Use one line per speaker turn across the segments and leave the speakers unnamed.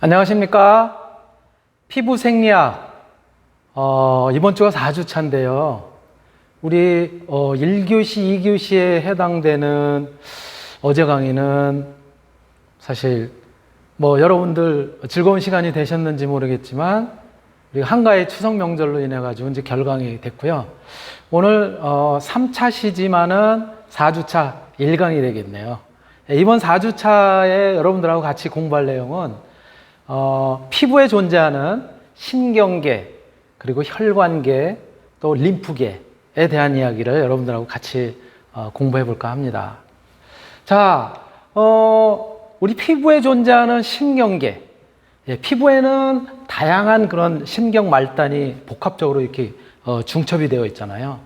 안녕하십니까. 피부 생리학. 어, 이번 주가 4주차인데요. 우리 어, 1교시, 2교시에 해당되는 어제 강의는 사실 뭐 여러분들 즐거운 시간이 되셨는지 모르겠지만 우리 한가의 추석 명절로 인해 가지고 이제 결강이 됐고요. 오늘 어 3차 시지만은 4주차 1강이 되겠네요. 예, 이번 4주차에 여러분들하고 같이 공부할 내용은 어 피부에 존재하는 신경계 그리고 혈관계 또 림프계에 대한 이야기를 여러분들하고 같이 어 공부해 볼까 합니다. 자, 어, 우리 피부에 존재하는 신경계. 예, 피부에는 다양한 그런 신경 말단이 복합적으로 이렇게 어, 중첩이 되어 있잖아요.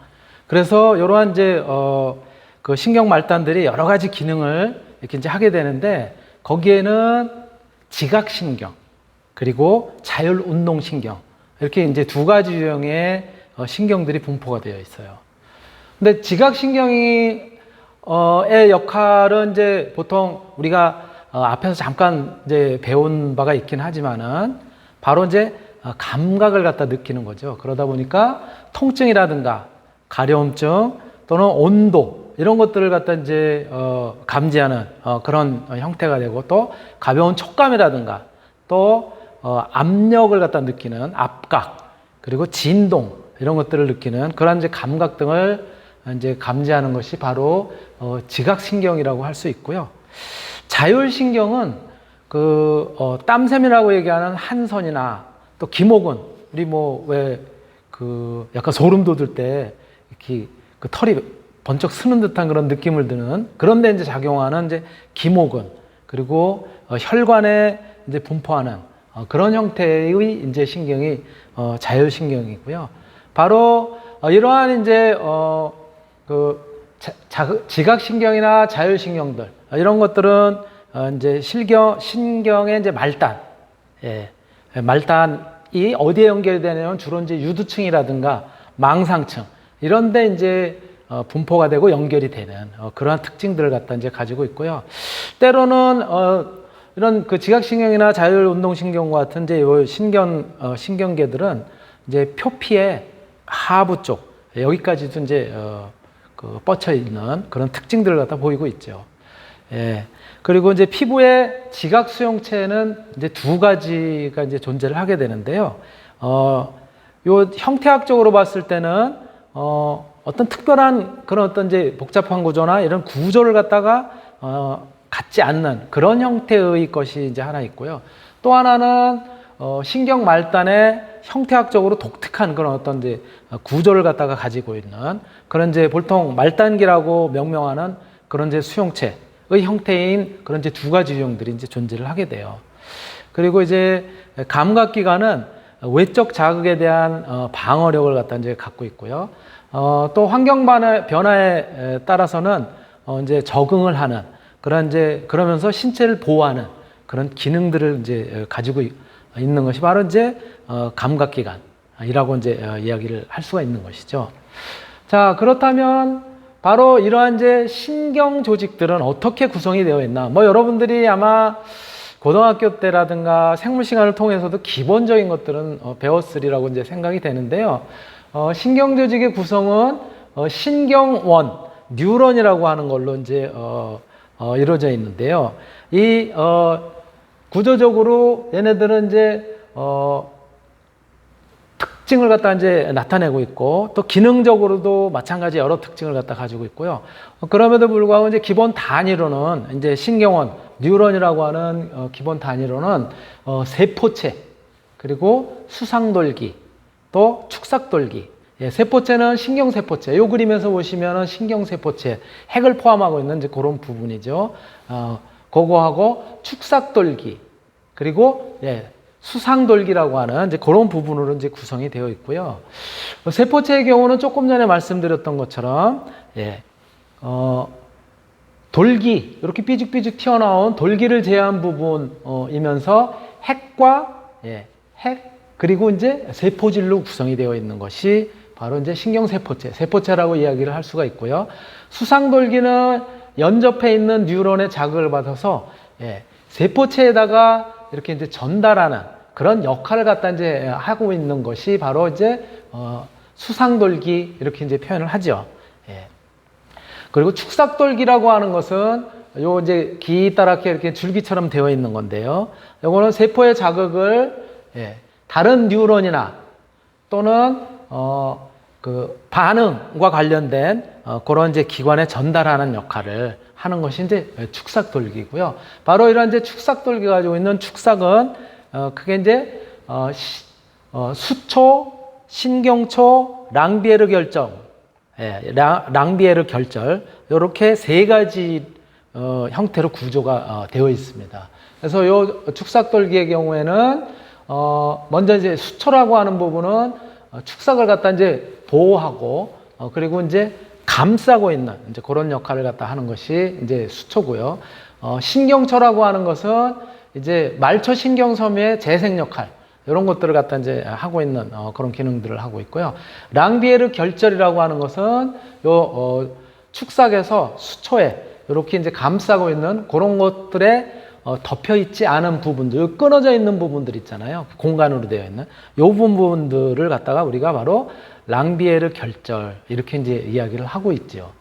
그래서 이러한 이제 어, 그 신경 말단들이 여러 가지 기능을 이렇게 이제 하게 되는데 거기에는 지각신경 그리고 자율운동신경 이렇게 이제 두 가지 유형의 어, 신경들이 분포가 되어 있어요. 근데 지각신경이 어의 역할은 이제 보통 우리가 어, 앞에서 잠깐 이제 배운 바가 있긴 하지만은 바로 이제 어, 감각을 갖다 느끼는 거죠. 그러다 보니까 통증이라든가 가려움증 또는 온도 이런 것들을 갖다 이제 어, 감지하는 어, 그런 어, 형태가 되고 또 가벼운 촉감이라든가 또 어, 압력을 갖다 느끼는 압각 그리고 진동 이런 것들을 느끼는 그런 이제 감각 등을 이제 감지하는 것이 바로 어, 지각신경이라고 할 수 있고요. 자율신경은 그 어, 땀샘이라고 얘기하는 한선이나 또 기목은 우리 뭐 왜 그 약간 소름 돋을 때 이렇게 그 털이 번쩍 쓰는 듯한 그런 느낌을 드는 그런데 이제 작용하는 이제 기목은 그리고 어, 혈관에 이제 분포하는 어, 그런 형태의 이제 신경이 어, 자율신경이고요. 바로 어, 이러한 이제 어, 그 자, 자, 지각신경이나 자율신경들 어, 이런 것들은 어, 이제 실경 신경의 이제 말단, 예, 말단이 어디에 연결되냐면 주로 이제 유두층이라든가 망상층 이런데 이제 어, 분포가 되고 연결이 되는 어, 그러한 특징들을 갖다 이제 가지고 있고요. 때로는 어, 이런 그 지각신경이나 자율운동신경과 같은 이제 요 신경 어, 신경계들은 이제 표피의 하부 쪽 여기까지도 이제 어, 그 뻗쳐 있는 그런 특징들을 갖다 보이고 있죠. 예. 그리고 이제 피부의 지각 수용체는 이제 두 가지가 이제 존재를 하게 되는데요. 어, 요 형태학적으로 봤을 때는 어, 어떤 특별한 그런 어떤 이제 복잡한 구조나 이런 구조를 갖다가 어, 갖지 않는 그런 형태의 것이 이제 하나 있고요. 또 하나는 어, 신경 말단의 형태학적으로 독특한 그런 어떤 이제 구조를 갖다가 가지고 있는 그런 이제 보통 말단기라고 명명하는 그런 이제 수용체의 형태인 그런 이제 두 가지 유형들이 이제 존재를 하게 돼요. 그리고 이제 감각기관은 외적 자극에 대한 어, 방어력을 갖다 이제 갖고 있고요. 어, 또 환경 변화- 변화에 따라서는 어, 이제 적응을 하는 그런 이제 그러면서 신체를 보호하는 그런 기능들을 이제 가지고 있- 있는 것이 바로 이제 어, 감각기관이라고 이제 어, 이야기를 할 수가 있는 것이죠. 자 그렇다면 바로 이러한 이제 신경 조직들은 어떻게 구성이 되어 있나? 뭐 여러분들이 아마 고등학교 때라든가 생물 시간을 통해서도 기본적인 것들은 어, 배웠으리라고 이제 생각이 되는데요. 어, 신경 조직의 구성은 어, 신경원, 뉴런이라고 하는 걸로 이제 어, 어, 이루어져 있는데요. 이 어, 구조적으로 얘네들은 이제 어, 특징을 갖다 이제 나타내고 있고 또 기능적으로도 마찬가지 여러 특징을 갖다 가지고 있고요. 어, 그럼에도 불구하고 이제 기본 단위로는 이제 신경원, 뉴런이라고 하는 어, 기본 단위로는 어, 세포체 그리고 수상돌기 또 축삭돌기 예, 세포체는 신경세포체. 요 그림에서 보시면은 신경세포체 핵을 포함하고 있는 이제 그런 부분이죠. 어, 그거하고 축삭돌기 그리고 예, 수상돌기라고 하는 이제 그런 부분으로 이제 구성이 되어 있고요. 어, 세포체의 경우는 조금 전에 말씀드렸던 것처럼 예, 어, 돌기 이렇게 삐죽삐죽 튀어나온 돌기를 제한 부분이면서 핵과 예, 핵 그리고 이제 세포질로 구성이 되어 있는 것이 바로 이제 신경세포체, 세포체라고 이야기를 할 수가 있고요. 수상돌기는 연접해 있는 뉴런의 자극을 받아서 예, 세포체에다가 이렇게 이제 전달하는 그런 역할을 갖다 이제 하고 있는 것이 바로 이제 어, 수상돌기 이렇게 이제 표현을 하죠. 예. 그리고 축삭돌기라고 하는 것은 요 이제 기따랗게 이렇게 줄기처럼 되어 있는 건데요. 요거는 세포의 자극을 예, 다른 뉴런이나 또는 어, 그 반응과 관련된 어, 그런 이제 기관에 전달하는 역할을 하는 것이 이제 축삭돌기고요. 바로 이런 이제 축삭돌기 가지고 있는 축삭은 어, 그게 이제 어, 시- 어, 수초, 신경초, 랑비에르 결정, 예, 라- 랑비에르 결절 이렇게 세 가지 어, 형태로 구조가 어, 되어 있습니다. 그래서 요 축삭돌기의 경우에는 어, 먼저 이제 수초라고 하는 부분은 어, 축삭을 갖다 이제 보호하고 어, 그리고 이제 감싸고 있는 이제 그런 역할을 갖다 하는 것이 이제 수초고요. 어, 신경초라고 하는 것은 이제 말초 신경섬유의 재생 역할 이런 것들을 갖다 이제 하고 있는 어, 그런 기능들을 하고 있고요. 랑비에르 결절이라고 하는 것은 요 어, 축삭에서 수초에 이렇게 이제 감싸고 있는 그런 것들에 어, 덮여 있지 않은 부분들, 요 끊어져 있는 부분들 있잖아요. 공간으로 되어 있는 요 부분들을 갖다가 우리가 바로 랑비에르 결절 이렇게 이제 이야기를 하고 있죠.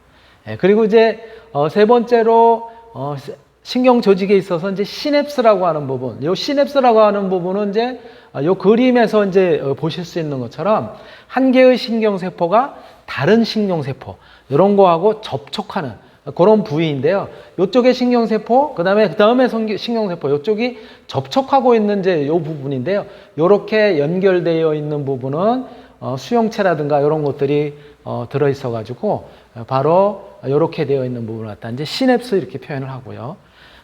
예, 그리고 이제 어, 세 번째로 어, 시- 신경 조직에 있어서 이제 시냅스라고 하는 부분, 요 시냅스라고 하는 부분은 이제 어, 요 그림에서 이제 어, 보실 수 있는 것처럼 한 개의 신경 세포가 다른 신경 세포 이런 거하고 접촉하는 그런 부위인데요. 이쪽에 신경 세포, 그 다음에 그 다음에 성기- 신경 세포 이쪽이 접촉하고 있는 이제 요 부분인데요. 요렇게 연결되어 있는 부분은 어, 수용체라든가 이런 것들이 어, 들어 있어 가지고 바로 이렇게 되어 있는 부분을 갖다 이제 시냅스 이렇게 표현을 하고요.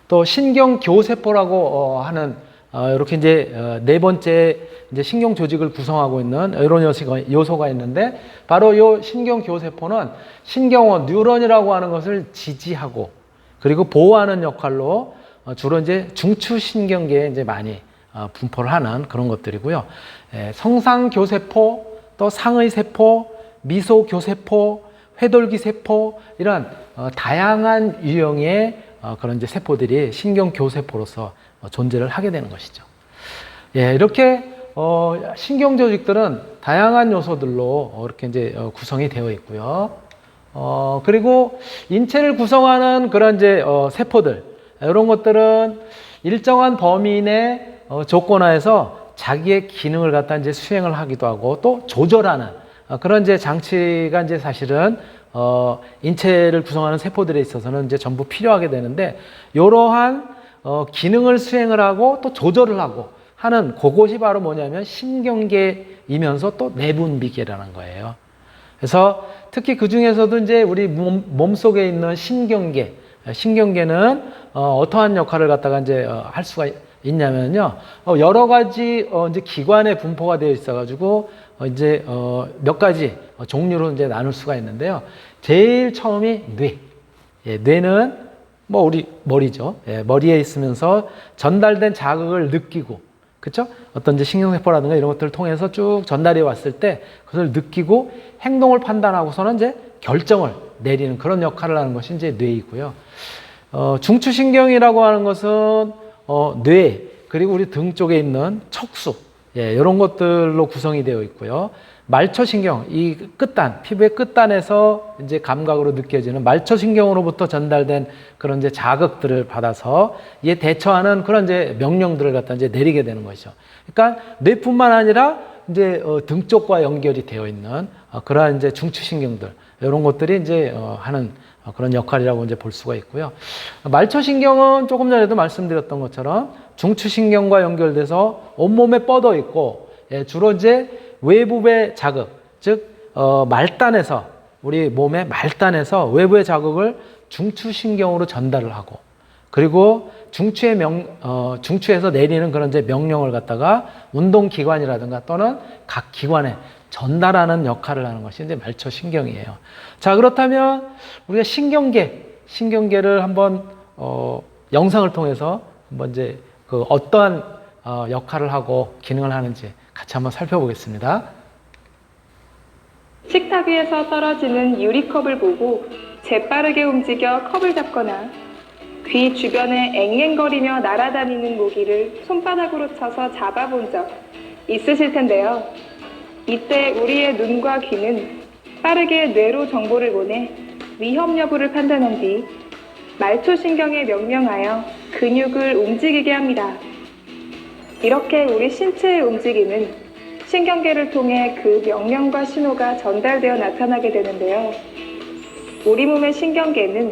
또 신경 교세포라고 어, 하는 어, 이렇게 이제 어, 네 번째 이제 신경 조직을 구성하고 있는 이런 요소가, 요소가 있는데 바로 이 신경 교세포는 신경원 뉴런이라고 하는 것을 지지하고 그리고 보호하는 역할로 어, 주로 이제 중추 신경계에 이제 많이 어, 분포를 하는 그런 것들이고요. 에, 성상 교세포 또 상의 세포, 미소 교세포, 회돌기 세포 이런 어, 다양한 유형의 어, 그런 이제 세포들이 신경 교세포로서 어, 존재를 하게 되는 것이죠. 예, 이렇게 어, 신경 조직들은 다양한 요소들로 어, 이렇게 이제 어, 구성이 되어 있고요. 어, 그리고 인체를 구성하는 그런 이제 어, 세포들 이런 것들은 일정한 범위 내 어, 조건하에서 자기의 기능을 갖다 이제 수행을 하기도 하고 또 조절하는 어, 그런 이제 장치가 이제 사실은 어, 인체를 구성하는 세포들에 있어서는 이제 전부 필요하게 되는데 이러한 어, 기능을 수행을 하고 또 조절을 하고 하는 그것이 바로 뭐냐면 신경계이면서 또 내분비계라는 거예요. 그래서 특히 그 중에서도 이제 우리 몸, 몸 속에 있는 신경계, 신경계는 어, 어떠한 역할을 갖다가 이제 어, 할 수가 있냐면요. 어, 여러 가지 어, 이제 기관에 분포가 되어 있어가지고 어, 이제 어, 몇 가지 어, 종류로 이제 나눌 수가 있는데요. 제일 처음이 뇌. 예, 뇌는 뭐 우리 머리죠. 예, 머리에 있으면서 전달된 자극을 느끼고, 그렇죠? 어떤 이제 신경세포라든가 이런 것들을 통해서 쭉 전달해 왔을 때 그것을 느끼고 행동을 판단하고서는 이제 결정을 내리는 그런 역할을 하는 것이 이제 뇌이고요. 어, 중추신경이라고 하는 것은 어, 뇌 그리고 우리 등 쪽에 있는 척수 예, 이런 것들로 구성이 되어 있고요. 말초신경 이 끝단 피부의 끝단에서 이제 감각으로 느껴지는 말초신경으로부터 전달된 그런 이제 자극들을 받아서 이에 대처하는 그런 이제 명령들을 갖다 이제 내리게 되는 것이죠. 그러니까 뇌뿐만 아니라 이제 어, 등 쪽과 연결이 되어 있는 어, 그러한 이제 중추신경들 이런 것들이 이제 어, 하는 어, 그런 역할이라고 이제 볼 수가 있고요. 말초신경은 조금 전에도 말씀드렸던 것처럼 중추신경과 연결돼서 온몸에 뻗어 있고 예, 주로 이제 외부의 자극, 즉 어, 말단에서 우리 몸의 말단에서 외부의 자극을 중추신경으로 전달을 하고 그리고 중추의 명, 어, 중추에서 내리는 그런 이제 명령을 갖다가 운동기관이라든가 또는 각 기관에 전달하는 역할을 하는 것이 이제 말초신경이에요. 자, 그렇다면 우리가 신경계, 신경계를 한번, 어, 영상을 통해서 한번 이제 그 어떠한 어, 역할을 하고 기능을 하는지 같이 한번 살펴보겠습니다.
식탁 위에서 떨어지는 유리컵을 보고 재빠르게 움직여 컵을 잡거나 귀 주변에 앵앵거리며 날아다니는 모기를 손바닥으로 쳐서 잡아본 적 있으실 텐데요. 이때 우리의 눈과 귀는 빠르게 뇌로 정보를 보내 위험 여부를 판단한 뒤 말초신경에 명령하여 근육을 움직이게 합니다. 이렇게 우리 신체의 움직임은 신경계를 통해 그 명령과 신호가 전달되어 나타나게 되는데요. 우리 몸의 신경계는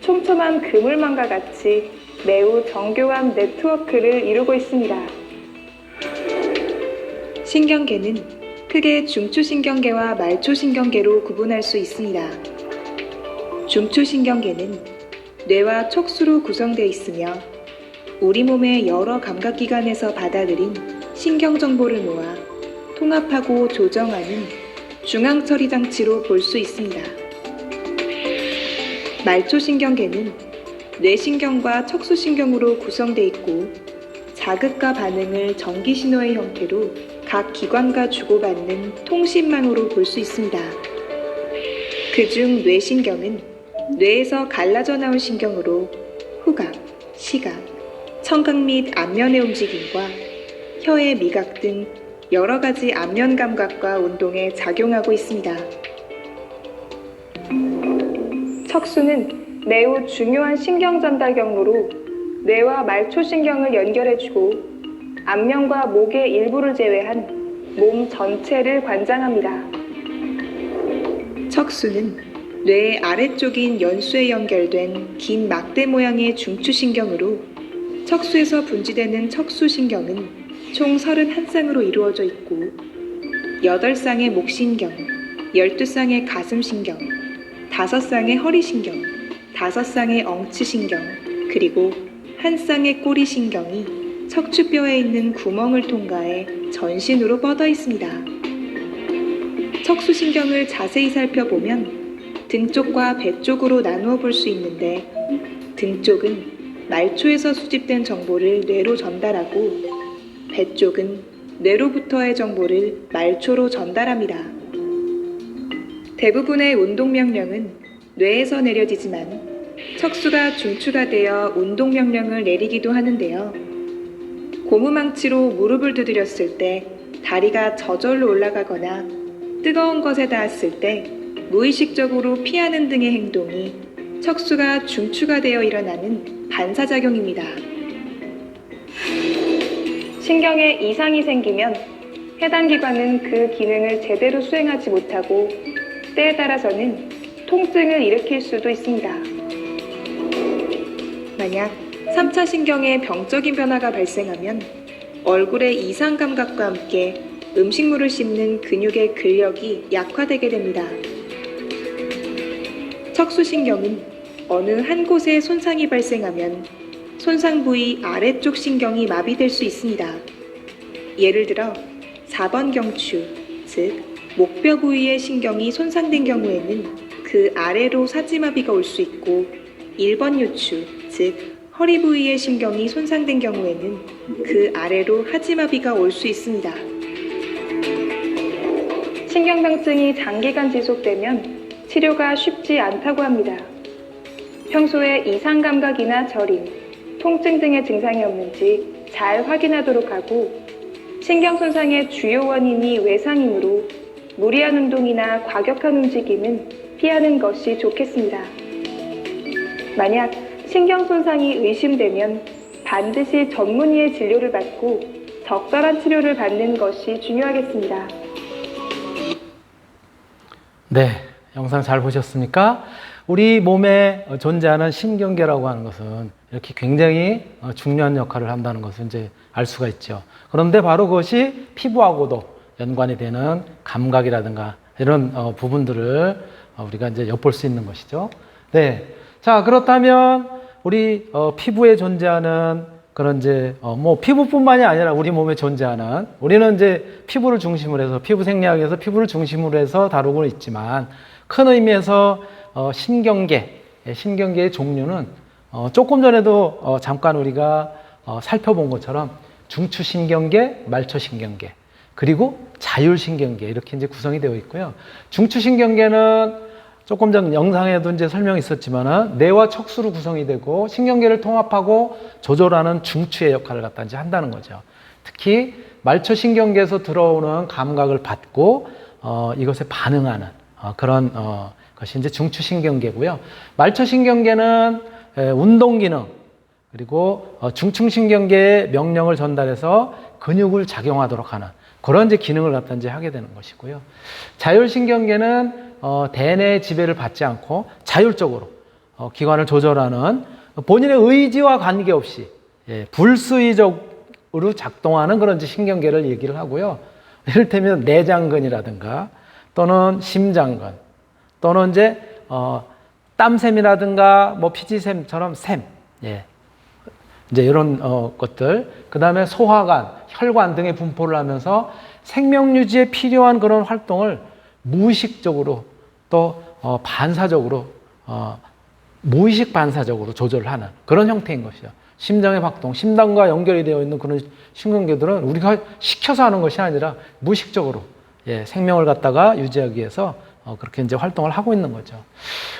촘촘한 그물망과 같이 매우 정교한 네트워크를 이루고 있습니다. 신경계는 크게 중추신경계와 말초신경계로 구분할 수 있습니다. 중추신경계는 뇌와 촉수로 구성되어 있으며 우리 몸의 여러 감각기관에서 받아들인 신경 정보를 모아 통합하고 조정하는 중앙처리 장치로 볼 수 있습니다. 말초신경계는 뇌신경과 척수신경으로 구성되어 있고 자극과 반응을 전기 신호의 형태로 각 기관과 주고받는 통신망으로 볼 수 있습니다. 그중 뇌신경은 뇌에서 갈라져 나온 신경으로 후각, 시각, 청각 및 안면의 움직임과 혀의 미각 등 여러 가지 안면 감각과 운동에 작용하고 있습니다. 척수는 매우 중요한 신경 전달 경로로 뇌와 말초 신경을 연결해주고 안면과 목의 일부를 제외한 몸 전체를 관장합니다. 척수는 뇌의 아래쪽인 연수에 연결된 긴 막대 모양의 중추신경으로 척수에서 분지되는 척수신경은 총 31쌍으로 이루어져 있고 8쌍의 목신경, 12쌍의 가슴신경, 5쌍의 허리신경, 5쌍의 엉치신경, 그리고 한 쌍의 꼬리신경이 척추뼈에 있는 구멍을 통과해 전신으로 뻗어 있습니다. 척수신경을 자세히 살펴보면 등 쪽과 배 쪽으로 나누어 볼 수 있는데 등 쪽은 말초에서 수집된 정보를 뇌로 전달하고 배 쪽은 뇌로부터의 정보를 말초로 전달합니다. 대부분의 운동 명령은 뇌에서 내려지지만 척수가 중추가 되어 운동 명령을 내리기도 하는데요. 고무망치로 무릎을 두드렸을 때 다리가 저절로 올라가거나 뜨거운 것에 닿았을 때 무의식적으로 피하는 등의 행동이 척수가 중추가 되어 일어나는 반사작용입니다. 신경에 이상이 생기면 해당 기관은 그 기능을 제대로 수행하지 못하고 때에 따라서는 통증을 일으킬 수도 있습니다. 만약 3차 신경에 병적인 변화가 발생하면 얼굴의 이상 감각과 함께 음식물을 씹는 근육의 근력이 약화되게 됩니다. 척수신경은 어느 한 곳에 손상이 발생하면 손상 부위 아래쪽 신경이 마비될 수 있습니다. 예를 들어 4번 경추, 즉 목뼈 부위의 신경이 손상된 경우에는 그 아래로 사지마비가 올 수 있고 1번 요추, 즉 허리 부위의 신경이 손상된 경우에는 그 아래로 하지마비가 올 수 있습니다. 신경병증이 장기간 지속되면 치료가 쉽지 않다고 합니다. 평소에 이상 감각이나 저림, 통증 등의 증상이 없는지 잘 확인하도록 하고 신경 손상의 주요 원인이 외상이므로 무리한 운동이나 과격한 움직임은 피하는 것이 좋겠습니다. 만약 신경 손상이 의심되면 반드시 전문의의 진료를 받고 적절한 치료를 받는 것이 중요하겠습니다.
네, 영상 잘 보셨습니까? 우리 몸에 존재하는 신경계라고 하는 것은 이렇게 굉장히 어, 중요한 역할을 한다는 것을 이제 알 수가 있죠. 그런데 바로 그것이 피부하고도 연관이 되는 감각이라든가 이런 어, 부분들을 어, 우리가 이제 엿볼 수 있는 것이죠. 네. 자, 그렇다면 우리 어, 피부에 존재하는 그런 이제 어, 뭐 피부뿐만이 아니라 우리 몸에 존재하는 우리는 이제 피부를 중심으로 해서 피부 생리학에서 피부를 중심으로 해서 다루고 있지만 큰 의미에서 어, 신경계, 예, 신경계의 종류는 어, 조금 전에도 어, 잠깐 우리가 어, 살펴본 것처럼 중추신경계, 말초신경계, 그리고 자율신경계 이렇게 이제 구성이 되어 있고요. 중추신경계는 조금 전 영상에도 이제 설명이 있었지만은 뇌와 척수로 구성이 되고 신경계를 통합하고 조절하는 중추의 역할을 갖다 이제 한다는 거죠. 특히 말초 신경계에서 들어오는 감각을 받고 어, 이것에 반응하는 어, 그런 어, 것이 이제 중추 신경계고요. 말초 신경계는 에, 운동 기능 그리고 어, 중층신경계에 명령을 전달해서 근육을 작용하도록 하는 그런 이제 기능을 갖다 이제 하게 되는 것이고요. 자율신경계는 어, 대뇌의 지배를 받지 않고 자율적으로 어, 기관을 조절하는 본인의 의지와 관계없이 예, 불수의적으로 작동하는 그런 신경계를 얘기를 하고요. 이를테면 내장근이라든가 또는 심장근 또는 이제 어, 땀샘이라든가 뭐 피지샘처럼 샘, 예, 이제 이런 어, 것들, 그 다음에 소화관, 혈관 등의 분포를 하면서 생명 유지에 필요한 그런 활동을 무의식적으로 또 어, 반사적으로 어, 무의식 반사적으로 조절하는 그런 형태인 것이죠. 심장의 박동, 심장과 연결이 되어 있는 그런 신경계들은 우리가 시켜서 하는 것이 아니라 무의식적으로 예, 생명을 갖다가 유지하기 위해서 어, 그렇게 이제 활동을 하고 있는 거죠.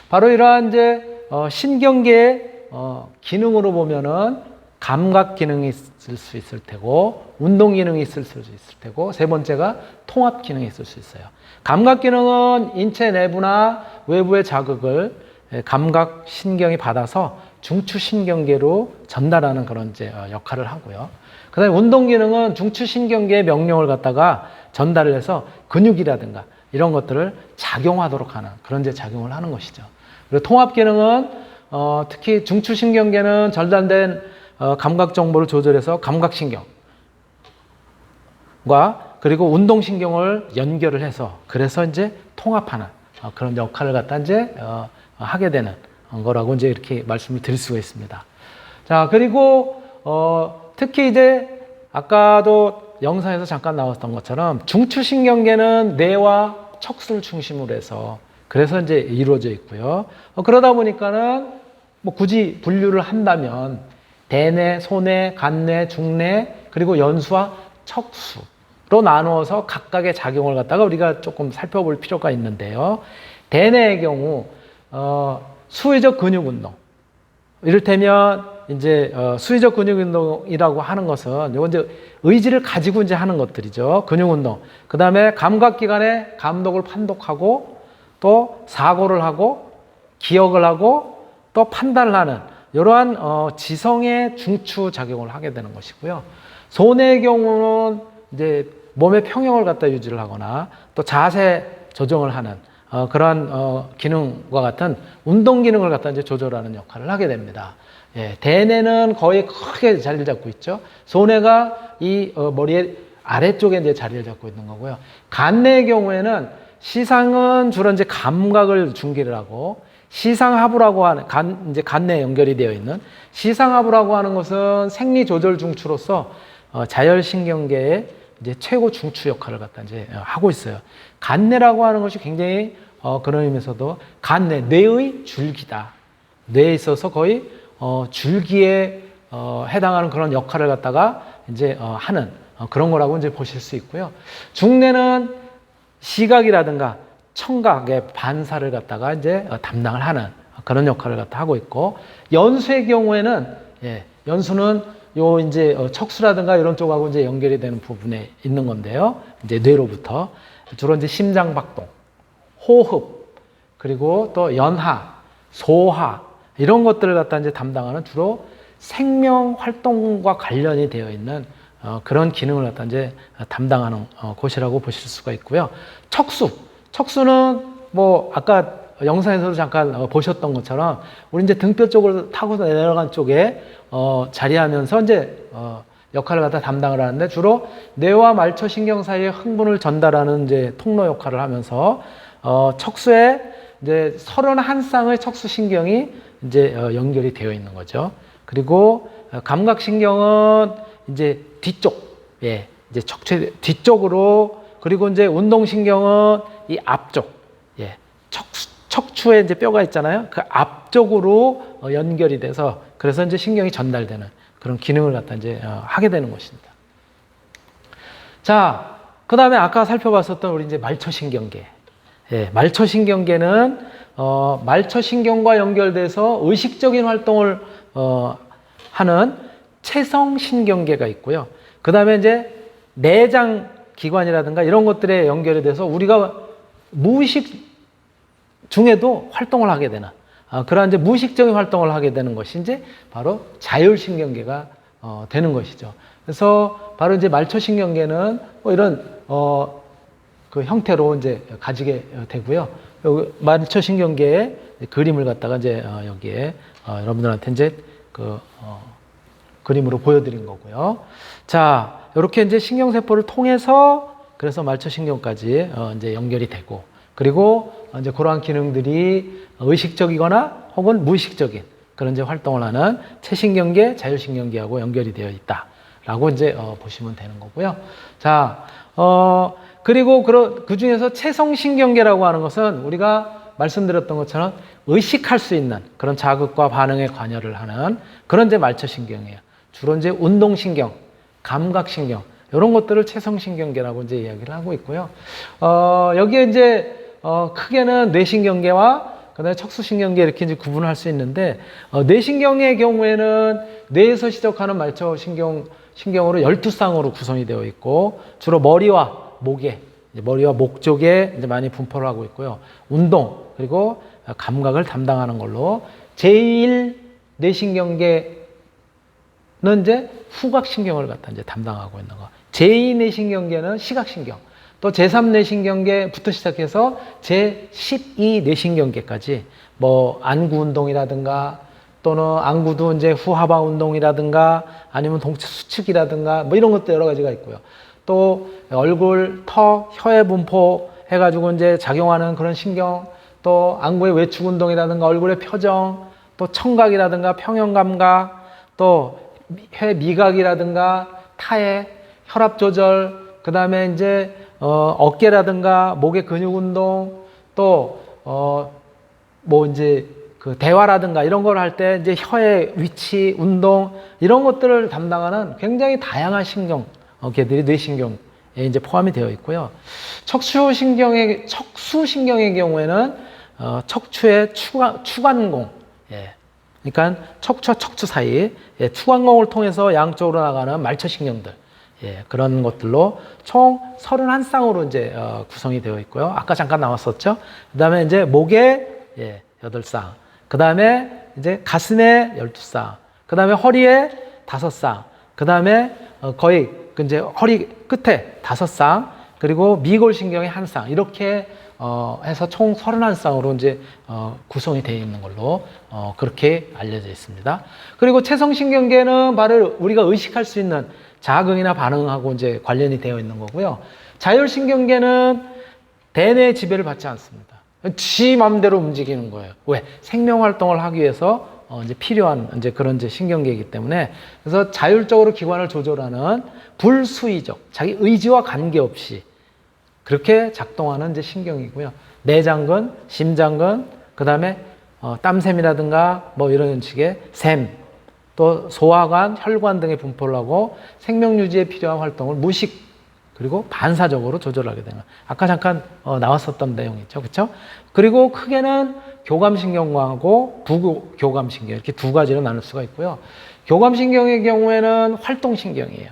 바로 이러한 이제 어, 신경계의 어, 기능으로 보면은 감각 기능이 있을 수 있을 테고 운동 기능이 있을 수 있을 테고 세 번째가 통합 기능이 있을 수 있어요. 감각 기능은 인체 내부나 외부의 자극을 예, 감각 신경이 받아서 중추 신경계로 전달하는 그런 이제 어, 역할을 하고요. 그다음에 운동 기능은 중추 신경계의 명령을 갖다가 전달을 해서 근육이라든가 이런 것들을 작용하도록 하는 그런 이제 작용을 하는 것이죠. 그리고 통합 기능은 어, 특히 중추 신경계는 절단된 어, 감각 정보를 조절해서 감각 신경과 그리고 운동 신경을 연결을 해서 그래서 이제 통합하는 어, 그런 역할을 갖다 이제 어, 하게 되는 거라고 이제 이렇게 말씀을 드릴 수가 있습니다. 자 그리고 어, 특히 이제 아까도 영상에서 잠깐 나왔던 것처럼 중추 신경계는 뇌와 척수를 중심으로 해서 그래서 이제 이루어져 있고요. 어, 그러다 보니까는 뭐 굳이 분류를 한다면 대뇌, 소뇌, 간뇌, 중뇌 그리고 연수와 척수로 나누어서 각각의 작용을 갖다가 우리가 조금 살펴볼 필요가 있는데요. 대뇌의 경우 어, 수의적 근육 운동 이를테면 이제 어, 수의적 근육 운동이라고 하는 것은 이건 이제 의지를 가지고 이제 하는 것들이죠. 근육 운동. 그 다음에 감각 기관의 감독을 판독하고 또 사고를 하고 기억을 하고 또 판단을 하는 이러한 어, 지성의 중추 작용을 하게 되는 것이고요. 손의 경우는 이제 몸의 평형을 갖다 유지를 하거나 또 자세 조정을 하는 어, 그러한 어, 기능과 같은 운동 기능을 갖다 이제 조절하는 역할을 하게 됩니다. 예, 대뇌는 거의 크게 자리를 잡고 있죠. 소뇌가 이 어, 머리의 아래쪽에 이제 자리를 잡고 있는 거고요. 간뇌의 경우에는 시상은 주로 이제 감각을 중계를 하고 시상하부라고 하는 간 이제 간내에 연결이 되어 있는 시상하부라고 하는 것은 생리 조절 중추로서 어, 자율신경계의 이제 최고 중추 역할을 갖다 이제 어, 하고 있어요. 간내라고 하는 것이 굉장히 어, 그런 의미에서도 간내 뇌의 줄기다. 뇌에 있어서 거의 어, 줄기에 어, 해당하는 그런 역할을 갖다가 이제 어, 하는 어, 그런 거라고 이제 보실 수 있고요. 중뇌는 시각이라든가 청각의 반사를 갖다가 이제 어, 담당을 하는 그런 역할을 갖다 하고 있고 연수의 경우에는 예, 연수는 요 이제 어, 척수라든가 이런 쪽하고 이제 연결이 되는 부분에 있는 건데요. 이제 뇌로부터 주로 이제 심장 박동, 호흡, 그리고 또 연하, 소화 이런 것들을 갖다 이제 담당하는 주로 생명 활동과 관련이 되어 있는 어, 그런 기능을 갖다 이제 담당하는 어, 곳이라고 보실 수가 있고요. 척수, 척수는 뭐 아까 영상에서도 잠깐 어, 보셨던 것처럼 우리 이제 등뼈 쪽으로 타고 내려간 쪽에 어, 자리하면서 이제 어, 역할을 갖다 담당을 하는데 주로 뇌와 말초 신경 사이에 흥분을 전달하는 이제 통로 역할을 하면서 어, 척수에 이제 31쌍의 척수 신경이 이제 어, 연결이 되어 있는 거죠. 그리고 어, 감각 신경은 이제 뒤쪽, 예, 이제 척추 뒤쪽으로 그리고 이제 운동 신경은 이 앞쪽, 예, 척수, 척추에 이제 뼈가 있잖아요. 그 앞쪽으로 어, 연결이 돼서 그래서 이제 신경이 전달되는 그런 기능을 갖다 이제 어, 하게 되는 것입니다. 자, 그 다음에 아까 살펴봤었던 우리 이제 말초신경계. 예, 말초신경계는 어, 말초 신경과 연결돼서 의식적인 활동을 어, 하는 체성 신경계가 있고요. 그 다음에 이제 내장 기관이라든가 이런 것들에 연결이 돼서 우리가 무의식 중에도 활동을 하게 되는 아, 그러한 이제 무의식적인 활동을 하게 되는 것이 이제 바로 자율신경계가 어, 되는 것이죠. 그래서 바로 이제 말초신경계는 뭐 이런 어, 그 형태로 이제 가지게 되고요. 여기 말초신경계의 그림을 갖다가 이제 어, 여기에 어, 여러분들한테 이제 그 어, 그림으로 보여드린 거고요. 자, 이렇게 이제 신경세포를 통해서 그래서 말초신경까지 어, 이제 연결이 되고 그리고 이제 그러한 기능들이 의식적이거나 혹은 무의식적인 그런 이제 활동을 하는 체신경계, 자율신경계하고 연결이 되어 있다라고 이제 어, 보시면 되는 거고요. 자, 어, 그리고 그, 그 중에서 체성신경계라고 하는 것은 우리가 말씀드렸던 것처럼 의식할 수 있는 그런 자극과 반응에 관여를 하는 그런 이제 말초신경이에요. 주로 이제 운동신경, 감각신경 이런 것들을 체성신경계라고 이제 이야기를 하고 있고요. 어, 여기에 이제 어, 크게는 뇌신경계와 그다음에 척수신경계 이렇게 이제 구분을 할수 있는데 어, 뇌신경의 경우에는 뇌에서 시작하는 말초신경 신경으로 12쌍으로 구성이 되어 있고 주로 머리와 목에 머리와 목 쪽에 이제 많이 분포를 하고 있고요. 운동 그리고 감각을 담당하는 걸로 제1 뇌신경계 는 이제 후각신경을 갖다 이제 담당하고 있는 거. 제2 뇌신경계는 시각신경. 또 제3 뇌신경계부터 시작해서 제12 뇌신경계까지 뭐 안구 운동이라든가 또는 안구도 이제 후하방 운동이라든가 아니면 동체 수축이라든가 뭐 이런 것도 여러 가지가 있고요. 또 얼굴, 턱, 혀의 분포 해가지고 이제 작용하는 그런 신경 또 안구의 외축 운동이라든가 얼굴의 표정 또 청각이라든가 평형 감각 또 혀 미각이라든가 타액, 혈압 조절, 그 다음에 이제 어, 어깨라든가 목의 근육 운동, 또 어, 뭐 이제 그 대화라든가 이런 걸 할 때 이제 혀의 위치, 운동 이런 것들을 담당하는 굉장히 다양한 신경 계들이 뇌신경에 이제 포함이 되어 있고요. 척추신경의 척수신경의 경우에는 어, 척추의 추관, 추관공, 예. 그러니까 척추와 척추 사이 예, 추관공을 통해서 양쪽으로 나가는 말초신경들 예, 그런 것들로 총 31쌍으로 이제 어, 구성이 되어 있고요. 아까 잠깐 나왔었죠. 그 다음에 이제 목에 예, 8쌍. 그 다음에 이제 가슴에 12쌍. 그 다음에 허리에 5쌍. 그 다음에 어, 거의 그 이제 허리 끝에 5쌍. 그리고 미골신경에 한 쌍. 이렇게 어, 해서 총 31쌍으로 이제 어, 구성이 되어 있는 걸로 어, 그렇게 알려져 있습니다. 그리고 체성신경계는 바로 우리가 의식할 수 있는 자극이나 반응하고 이제 관련이 되어 있는 거고요. 자율신경계는 대뇌 지배를 받지 않습니다. 지 맘대로 움직이는 거예요. 왜? 생명 활동을 하기 위해서 어, 이제 필요한 이제 그런 이제 신경계이기 때문에 그래서 자율적으로 기관을 조절하는 불수의적 자기 의지와 관계없이 그렇게 작동하는 이제 신경이고요. 내장근, 심장근, 그 다음에 어, 땀샘이라든가 뭐 이런 식의 샘, 또 소화관, 혈관 등의 분포를 하고 생명 유지에 필요한 활동을 무식 그리고 반사적으로 조절하게 되는. 아까 잠깐 어, 나왔었던 내용이죠, 그렇죠? 그리고 크게는 교감신경하고 부교감신경 이렇게 두 가지로 나눌 수가 있고요. 교감신경의 경우에는 활동신경이에요.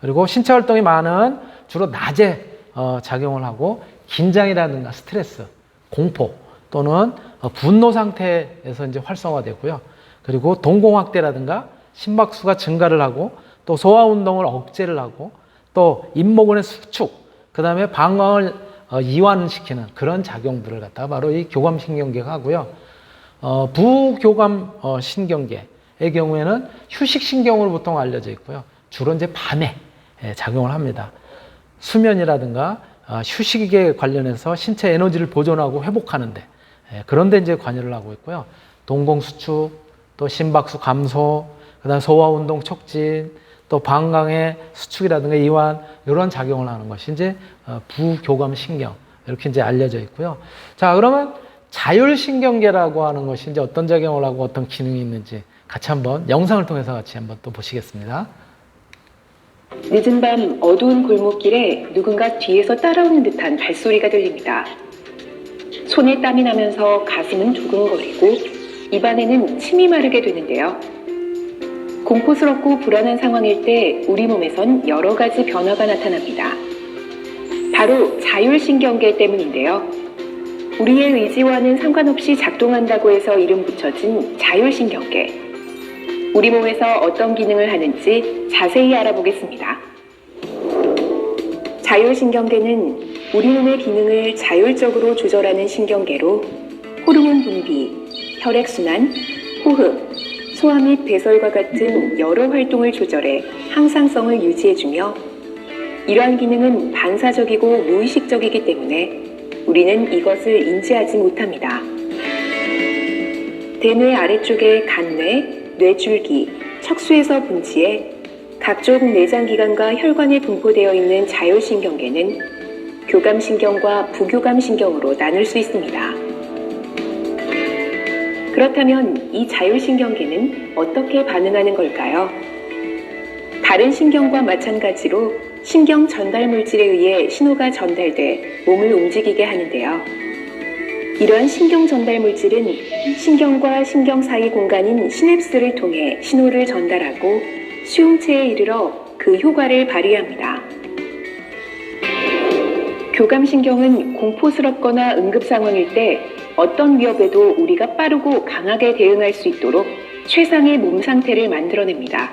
그리고 신체 활동이 많은 주로 낮에 어, 작용을 하고 긴장이라든가 스트레스, 공포 또는 어, 분노 상태에서 이제 활성화되고요. 그리고 동공 확대라든가 심박수가 증가를 하고 또 소화 운동을 억제를 하고 또 잇모근의 수축, 그 다음에 방광을 어, 이완시키는 그런 작용들을 갖다가 바로 이 교감신경계가 하고요. 어, 부교감 어, 신경계의 경우에는 휴식신경으로 보통 알려져 있고요. 주로 이제 밤에 예, 작용을 합니다. 수면이라든가 아, 휴식에 관련해서 신체 에너지를 보존하고 회복하는데 예, 그런데 이제 관여를 하고 있고요. 동공 수축, 또 심박수 감소, 그다음 소화 운동 촉진, 또 방광의 수축이라든가 이완 이런 작용을 하는 것이 이제 어, 부교감 신경 이렇게 이제 알려져 있고요. 자 그러면 자율신경계라고 하는 것이 이제 어떤 작용을 하고 어떤 기능이 있는지 같이 한번 영상을 통해서 같이 한번 또 보시겠습니다.
늦은 밤 어두운 골목길에 누군가 뒤에서 따라오는 듯한 발소리가 들립니다. 손에 땀이 나면서 가슴은 두근거리고 입안에는 침이 마르게 되는데요. 공포스럽고 불안한 상황일 때 우리 몸에선 여러 가지 변화가 나타납니다. 바로 자율신경계 때문인데요. 우리의 의지와는 상관없이 작동한다고 해서 이름 붙여진 자율신경계. 우리 몸에서 어떤 기능을 하는지 자세히 알아보겠습니다. 자율신경계는 우리 몸의 기능을 자율적으로 조절하는 신경계로 호르몬 분비, 혈액순환, 호흡, 소화 및 배설과 같은 여러 활동을 조절해 항상성을 유지해주며 이러한 기능은 반사적이고 무의식적이기 때문에 우리는 이것을 인지하지 못합니다. 대뇌 아래쪽의 간뇌, 뇌줄기, 척수에서 분지해 각종 내장기관과 혈관에 분포되어 있는 자율신경계는 교감신경과 부교감신경으로 나눌 수 있습니다. 그렇다면 이 자율신경계는 어떻게 반응하는 걸까요? 다른 신경과 마찬가지로 신경 전달 물질에 의해 신호가 전달돼 몸을 움직이게 하는데요. 이러한 신경 전달 물질은 신경과 신경 사이 공간인 시냅스를 통해 신호를 전달하고 수용체에 이르러 그 효과를 발휘합니다. 교감신경은 공포스럽거나 응급 상황일 때 어떤 위협에도 우리가 빠르고 강하게 대응할 수 있도록 최상의 몸 상태를 만들어냅니다.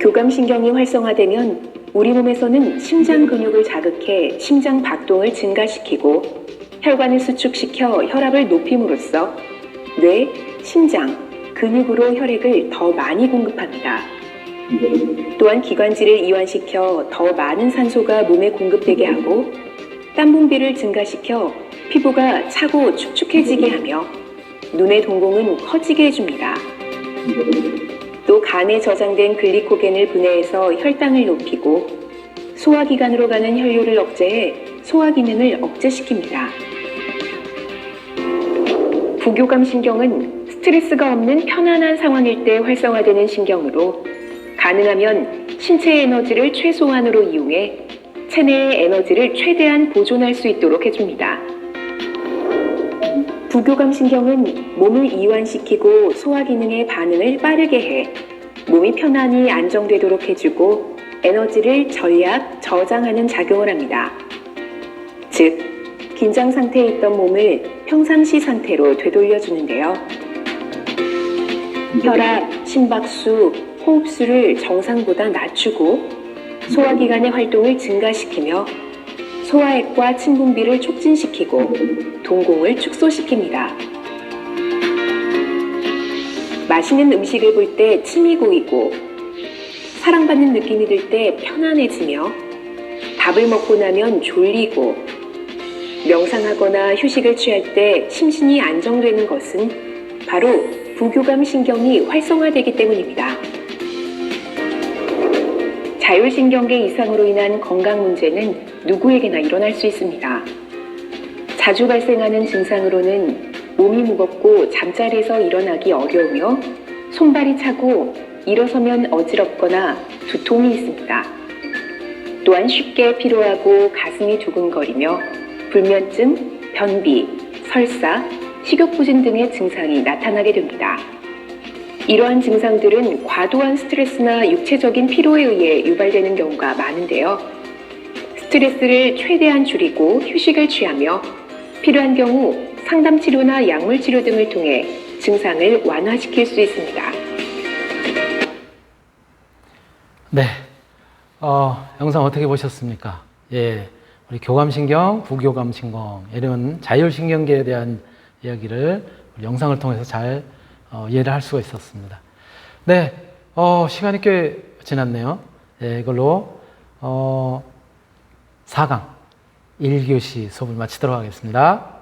교감신경이 활성화되면 우리 몸에서는 심장 근육을 자극해 심장 박동을 증가시키고 혈관을 수축시켜 혈압을 높임으로써 뇌, 심장, 근육으로 혈액을 더 많이 공급합니다. 또한 기관지를 이완시켜 더 많은 산소가 몸에 공급되게 하고 땀 분비를 증가시켜 피부가 차고 축축해지게 하며 눈의 동공은 커지게 해줍니다. 또 간에 저장된 글리코겐을 분해해서 혈당을 높이고 소화기관으로 가는 혈류를 억제해 소화 기능을 억제시킵니다. 부교감 신경은 스트레스가 없는 편안한 상황일 때 활성화되는 신경으로 가능하면 신체의 에너지를 최소한으로 이용해 체내의 에너지를 최대한 보존할 수 있도록 해줍니다. 부교감 신경은 몸을 이완시키고 소화 기능의 반응을 빠르게 해 몸이 편안히 안정되도록 해주고 에너지를 전략 저장하는 작용을 합니다. 즉, 긴장 상태에 있던 몸을 평상시 상태로 되돌려 주는데요. 혈압, 심박수, 호흡수를 정상보다 낮추고 소화기관의 활동을 증가시키며 소화액과 침 분비를 촉진시키고 동공을 축소시킵니다. 맛있는 음식을 볼 때 침이 고이고 사랑받는 느낌이 들 때 편안해지며 밥을 먹고 나면 졸리고 명상하거나 휴식을 취할 때 심신이 안정되는 것은 바로 부교감 신경이 활성화되기 때문입니다. 자율신경계 이상으로 인한 건강 문제는 누구에게나 일어날 수 있습니다. 자주 발생하는 증상으로는 몸이 무겁고 잠자리에서 일어나기 어려우며 손발이 차고 일어서면 어지럽거나 두통이 있습니다. 또한 쉽게 피로하고 가슴이 두근거리며 불면증, 변비, 설사, 식욕부진 등의 증상이 나타나게 됩니다. 이러한 증상들은 과도한 스트레스나 육체적인 피로에 의해 유발되는 경우가 많은데요. 스트레스를 최대한 줄이고 휴식을 취하며 필요한 경우 상담 치료나 약물 치료 등을 통해 증상을 완화시킬 수 있습니다.
네. 어, 영상 어떻게 보셨습니까? 예. 우리 교감신경, 부교감신경, 이런 자율신경계에 대한 이야기를 영상을 통해서 잘 어, 이해를 할 수가 있었습니다. 네. 어, 시간이 꽤 지났네요. 예, 이걸로, 어, 4강 1교시 수업을 마치도록 하겠습니다.